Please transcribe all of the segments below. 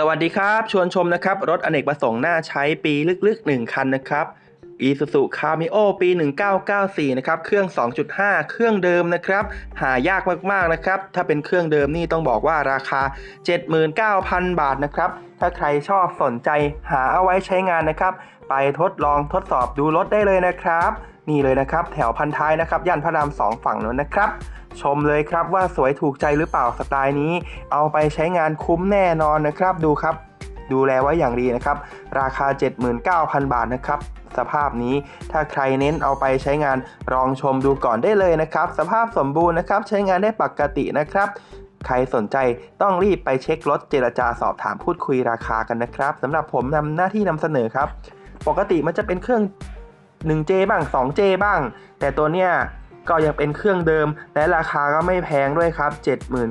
สวัสดีครับ ชวนชมนะครับ รถอเนกประสงค์น่าใช้ปีลึกๆ 1 คันนะครับ Isuzu Cameo ปี 1994 นะครับ เครื่อง 2.5 เครื่องเดิมนะครับ หายากมากๆนะครับ ถ้าเป็นเครื่องเดิมนี่ต้องบอกว่าราคา 79,000 บาทนะครับ ถ้าใครชอบสนใจหาเอาไว้ใช้งานนะครับ ไปทดลองทดสอบดูรถได้เลยนะครับ นี่เลยนะครับ แถวพันท้ายนะครับ ย่านพระรามสองฝั่งนู้นนะครับ ชมเลยครับว่าสวยถูกใจหรือเปล่าสไตล์นี้ เอาไปใช้งานคุ้มแน่นอนนะครับดูครับ ดูแลไว้อย่างดีนะครับ ราคา 79,000 บาทนะครับ สภาพนี้ถ้าใครเน้นเอาไปใช้งานลองชมดูก่อนได้เลยนะครับ สภาพสมบูรณ์นะครับ ใช้งานได้ปกตินะครับ ใครสนใจต้องรีบไปเช็ครถเจรจาสอบถามพูดคุยราคากันนะครับสำหรับผมนำหน้าที่นำเสนอครับ ปกติมันจะเป็นเครื่อง 1J บ้าง 2J บ้าง แต่ตัวเนี้ย ก็ยังเป็นเครื่องเดิม และราคาก็ไม่แพงด้วยครับ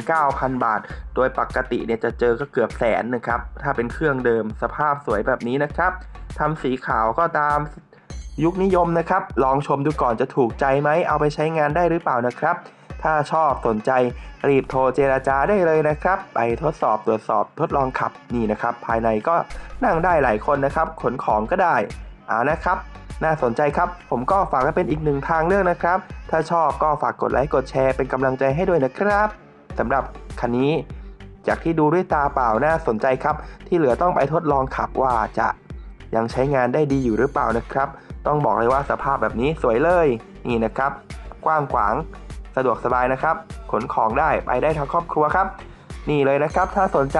79,000 บาท โดยปกติเนี่ยจะเจอก็เกือบแสนนะครับ ถ้าเป็นเครื่องเดิมสภาพสวยแบบนี้นะครับทำสีขาวก็ตามยุคนิยมนะครับ ลองชมดูก่อนจะถูกใจไหม เอาไปใช้งานได้หรือเปล่านะครับ ถ้าชอบสนใจรีบโทรเจราจาได้เลยนะครับ ไปทดสอบตรวจสอบทดลองขับนี่นะครับ ภายในก็นั่งได้หลายคนนะครับ ขนของก็ได้เอานะครับ น่าสนใจครับ ผมก็ฝากไว้เป็นอีกหนึ่งทางเลือกนะครับ ถ้าชอบก็ฝากกดไลค์กดแชร์เป็นกำลังใจให้ด้วยนะครับสำหรับคันนี้ จากที่ดูด้วยตาเปล่าน่าสนใจครับ ที่เหลือต้องไปทดลองขับว่าจะยังใช้งานได้ดีอยู่หรือเปล่านะครับ ต้องบอกเลยว่าสภาพแบบนี้สวยเลยนี่นะครับ กว้างขวางสะดวกสบายนะครับ ขนของได้ไปได้ทั้งครอบครัวครับ นี่เลยนะครับ ถ้าสนใจ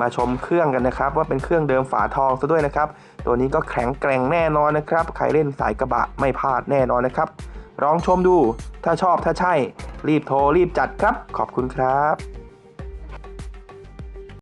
มาชมเครื่องกันนะครับ ว่าเป็นเครื่องเดิมฝาทองซะด้วยนะครับ ตัวนี้ก็แข็งแกร่งแน่นอนนะครับ ใครเล่นสายกระบะไม่พลาดแน่นอนนะครับลองชมดู ถ้าชอบถ้าใช่ รีบโทรรีบจัดครับ ขอบคุณครับ